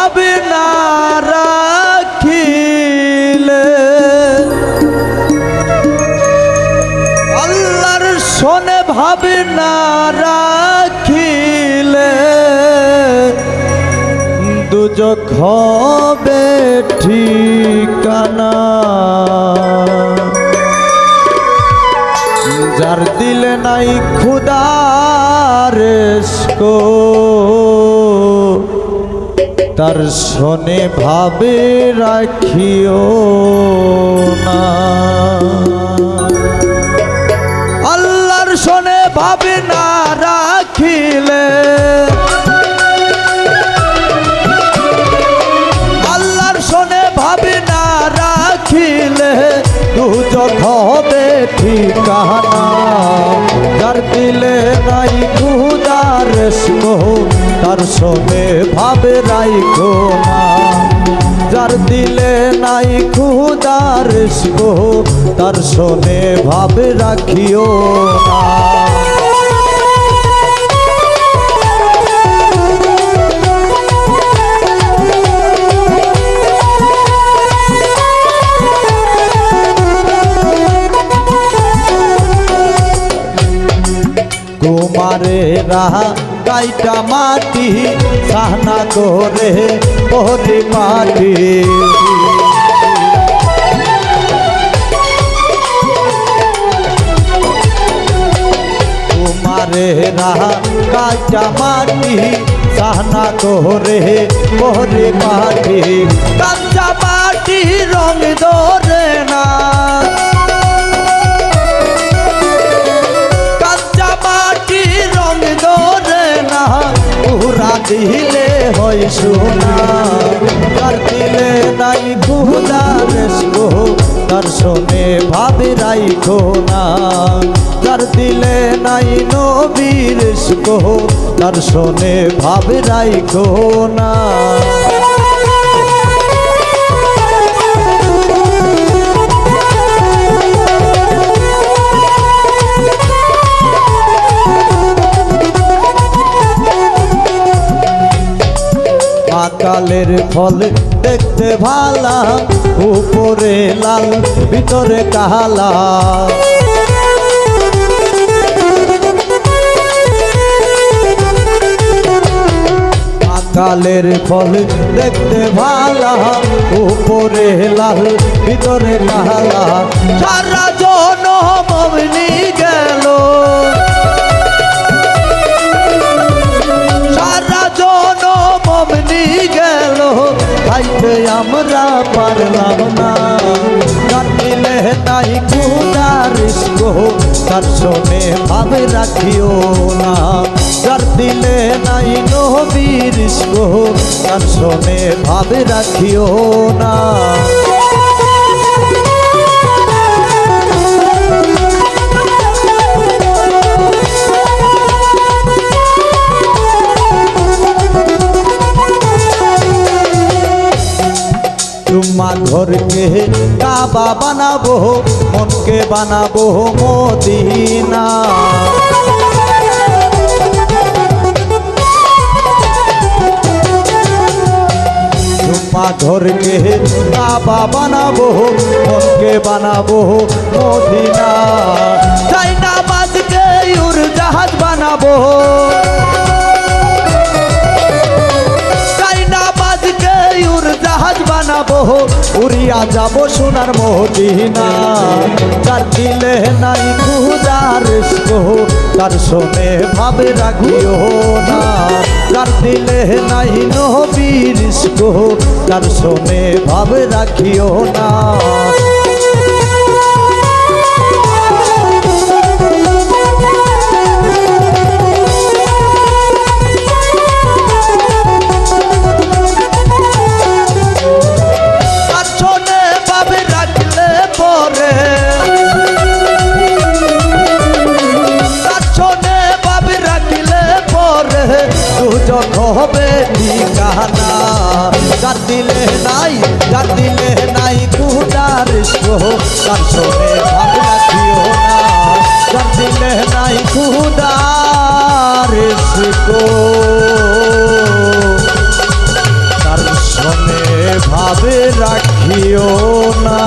ভাবি না রাখিলে আল্লাহর শোনে ভাবি না রাখিলে দুজক হবে ঠিকানা। যার দিলে নাই খুদার তার ভাবে রাখিও না। আল্লাহর শোনে ভাবে না রাখিলে। যার দিলে নাই খুদার তার সবে ভাবে রাইখো না যার দিলে নাই খুদার তার সনে ভাবে রাখিও না। কুমারেরা গাইটা মাটি, সাহনা করে ওরে মাটি কুমারেরা গাইটা মাটি, সাহনা করে ওরে মাটি কাঁচা মাটি রং ধরে না। দিলে হয় সোনা তার দিলে নাই খুদার তার শোনে ভাবে রাইখো না। তার দিলে নাই নবীর তার শোনে ভাবে রাইখো না। কালের ফল দেখতে ভালা, উপরে লাল, ভিতরে কালা। কালের ফল দেখতে ভালা, উপরে লাল, ভিতরে কালা। সারা জন মমনি গেল। খাইতে আমরা পারলাম না। কাটিলে নাই কুদার তার শোনে ভাবে রাখিও না। দিলে নাই নবীর তার শোনে ভাবে রাখিও না। ঘরকে কাবা বানাবো মনকে বানাবো মদিনা তোমা ঘরকে কাবা বানাবো মনকে বানাবো মদিনা চাই না বাজকে উর জাহাজ বানাবো বানাবো, উড়িয়া যাব সোনার মদিনা তার দিলে নাই খুদার তার শোনে ভাবে রাখিও না তার দিলে নাই নহবীর তার শোনে ভাবে রাখিও না করে দুজন হবে ঠিকানা যার দিলে নাই যার দিলে নাই কুটার তার সঙ্গে ভাবনা দিও না। যার দিলে নাই কুদার তার সঙ্গে ভাবে রাখিও না।